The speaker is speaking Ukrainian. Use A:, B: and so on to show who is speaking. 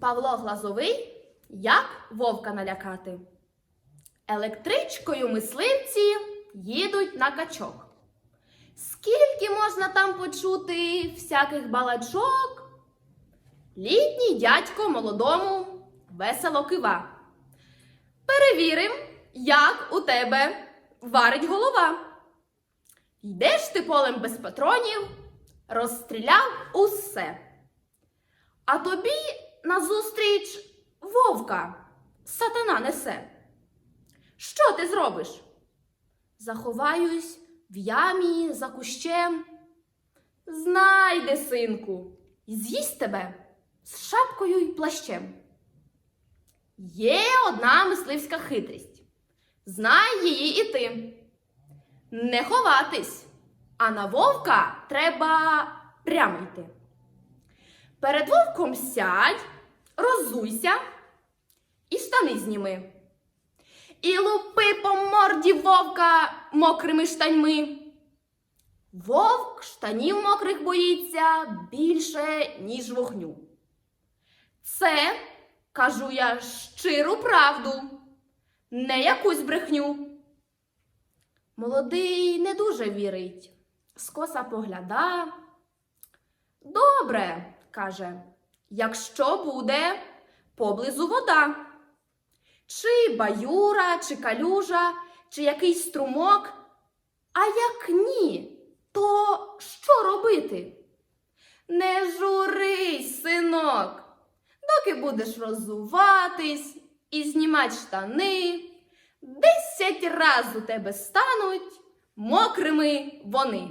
A: Павло Глазовий Як вовка налякати. Електричкою мисливці їдуть на качок. Скільки можна там почути всяких балачок? Літній дядько молодому весело кива. Перевірим, як у тебе варить голова. Йдеш ти полем без патронів, розстріляв усе. А тобі назустріч вовка сатана несе. Що ти зробиш? Заховаюсь в ямі за кущем. Знайде, синку, і з'їсть тебе з шапкою й плащем. Є одна мисливська хитрість. Знай її і ти. Не ховатись, а на вовка треба прямо йти. Перед вовком сядь, розуйся і штани зніми. І лупи по морді вовка мокрими штаньми. Вовк штанів мокрих боїться більше, ніж вогню. Це, кажу я, щиру правду, не якусь брехню. Молодий не дуже вірить, скоса погляда. Добре, каже, якщо буде поблизу вода. Чи баюра, чи калюжа, чи якийсь струмок. А як ні, то що робити? Не журись, синок, доки будеш розуватись і знімати штани, десять раз у тебе стануть мокрими вони.